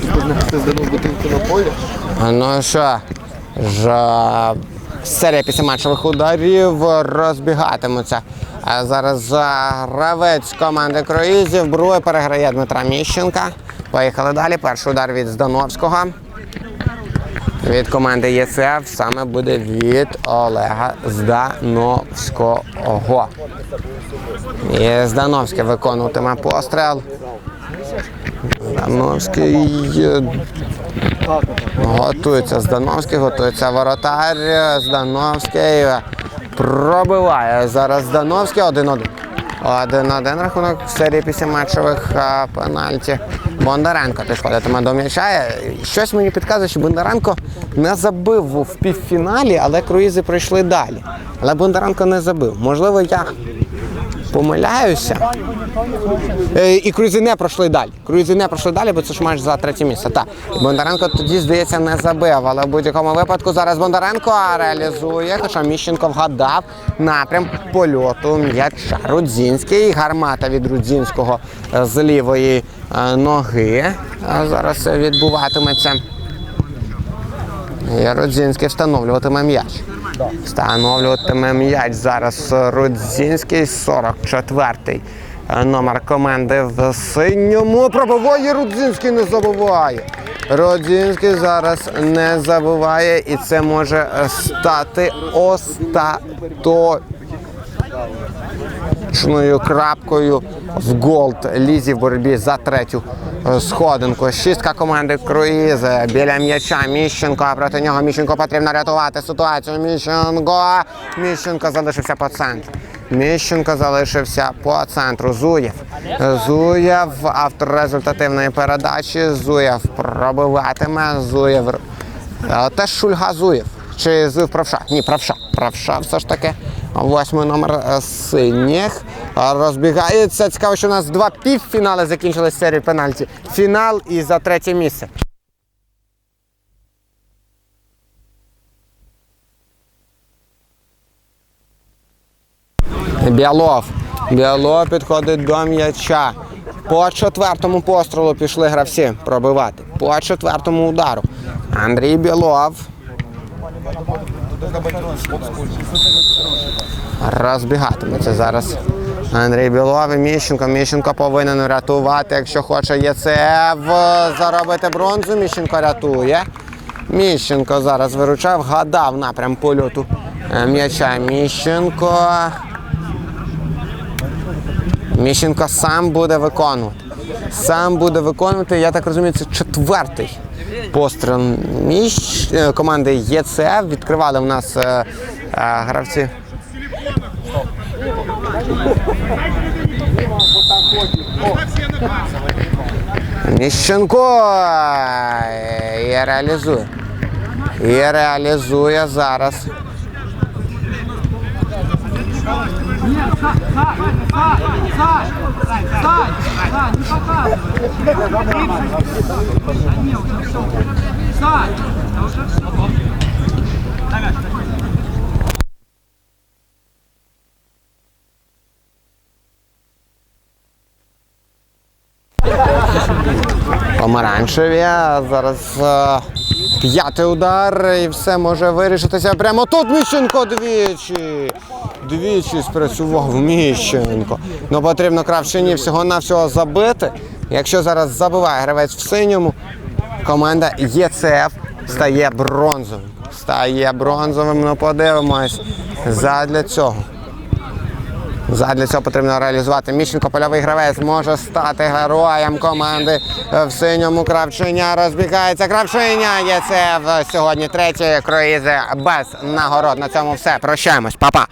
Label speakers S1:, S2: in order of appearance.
S1: Що ти ти здобув бутилку на полі?
S2: Ну що ж, серія післяматчевих ударів розбігатимуться. А зараз гравець команди Круїзів Брує переграє Дмитра Міщенка. Поїхали далі. Перший удар від Здановського. Від команди ЄСФ саме буде від Олега Здановського. І Здановський виконуватиме постріл. Здановський е, Готується Здановський, готується воротар. Здановський пробиває зараз Здановський 1-1. 1-1 рахунок в серії післяматчевих а, пенальті. Бондаренко підходитиме до м'яча. Щось мені підказує, що Бондаренко не забив в півфіналі, але круїзи пройшли далі. Але Бондаренко не забив. Можливо, я помиляюся. Е, І круїзи не пройшли далі. Круїзи не пройшли далі, бо це ж матч за третє місце. Так, Бондаренко тоді, здається, не забив, але в будь-якому випадку зараз Бондаренко реалізує, хоча Міщенко вгадав напрям польоту м'яча. Рудзінський, гармата від Рудзінського е, з лівої е, ноги. Зараз відбуватиметься. І Рудзінський встановлюватиме м'яч. Встановлюватиме м'яч зараз Рудзінський, 44-й е, номер команди в синьому. Пробиває Рудзінський не забуває. Рудзінський зараз не забуває, і це може стати остаточною крапкою в голд лізі в боротьбі за третю сходинку. Шістка команди Круїзи біля м'яча Міщенко. Проти нього Міщенко потрібно рятувати ситуацію. Міщенко. Міщенко залишився по центру. Міщенко залишився по центру. Зуєв. Зуєв, автор результативної передачі. Зуєв пробиватиме. Зуєв. Теж Шульга Зуєв. Чи Зуєв правша? Ні, правша. Правша все ж таки. Восьмий номер е, синіх. Розбігається. Цікаво, що у нас два півфінали закінчились серії пенальті. Фінал і за третє місце. Біалов. Біалов підходить до м'яча. По четвертому пострілу пішли гравці пробивати. По четвертому удару. Андрій Білов. Розбігатиметься зараз. Андрій Білов Міщенко. Міщенко повинен рятувати, якщо хоче ЄЦФ заробити бронзу. Міщенко рятує. Міщенко зараз виручав, вгадав напрям польоту е, м'яча. Міщенко. Міщенко сам буде виконувати. Сам буде виконувати, я так розумію, це четвертий постріл міщ... е, команди ЄЦФ. Відкривали в нас е, е, гравці. Міщенко і реалізує. І реалізує зараз. Помаранчеві. Зараз е, п'ятий удар і все може вирішитися прямо тут. Міщенко двічі. Двічі спрацював Міщенко. Ну потрібно Кравчині всього-навсього забити. Якщо зараз забиває гравець в синьому, команда ЄЦФ стає бронзовим. Стає бронзовим. Ну подивимось. Задля цього. Задля цього потрібно реалізувати. Міщенко польовий гравець може стати героєм команди в синьому Кравчиня. Розбігається Кравчиня. Є це в сьогодні третє круїзи без нагород. На цьому все. Прощаємось, Па-па.